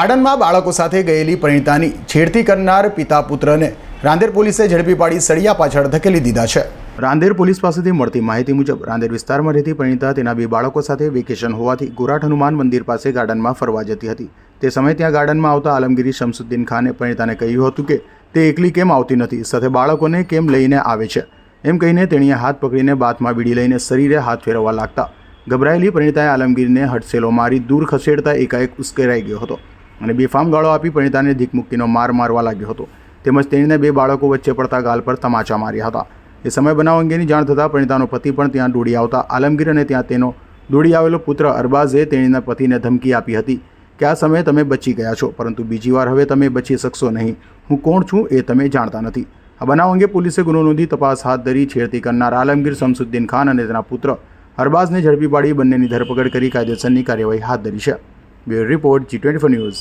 ગાર્ડનમાં બાળકો સાથે ગયેલી પરિણીતાની છેડતી કરનાર પિતા પુત્રને રાંદેર પોલીસે ઝડપી પાડી સળિયા પાછળ ધકેલી દીધા છે. રાંદેર પોલીસ પાસેથી મળતી માહિતી મુજબ રાંદેર વિસ્તારમાં રહેતી પરિણીતા તેના બે બાળકો સાથે વેકેશન હોવાથી ગોરાઠ હનુમાન મંદિર પાસે ગાર્ડનમાં ફરવા જતી હતી. તે સમયે ત્યાં ગાર્ડનમાં આવતા આલમગીરી શમસુદ્દીન ખાને પરિણીતાને કહ્યું હતું કે તે એકલી કેમ આવતી નથી, સાથે બાળકોને કેમ લઈને આવે છે? એમ કહીને તેણીએ હાથ પકડીને બાથમાં બીડી લઈને શરીરે હાથ ફેરવવા લાગતા ગભરાયેલી પરિણીતાએ આલમગીરને હટસેલો મારી દૂર ખસેડતા એકાએક ઉશ્કેરાઈ ગયો હતો. અને બેફામ ગાળો આપી પરિણીતાને ધીકમુક્કીનો માર મારવા લાગ્યો હતો. તેમજ તેણીને બે બાળકો વચ્ચે પડતા ગાલ પર તમાચા માર્યા હતા. એ સમય બનાવ અંગેની જાણ થતાં પરિણીતાનો પતિ પણ ત્યાં દોડી આવતા આલમગીર અને ત્યાં તેનો દોડી આવેલો પુત્ર અરબાઝે તેણીના પતિને ધમકી આપી હતી કે આ સમયે તમે બચી ગયા છો, પરંતુ બીજી વાર હવે તમે બચી શકશો નહીં. હું કોણ છું એ તમે જાણતા નથી. આ બનાવ અંગે પોલીસે ગુનો નોંધી તપાસ હાથ ધરી છેડતી કરનાર આલમગીર શમસુદ્દીન ખાન અને તેના પુત્ર અરબાઝને ઝડપી પાડી બંનેની ધરપકડ કરી કાયદેસરની કાર્યવાહી હાથ ધરી છે. Bureau report G twenty news.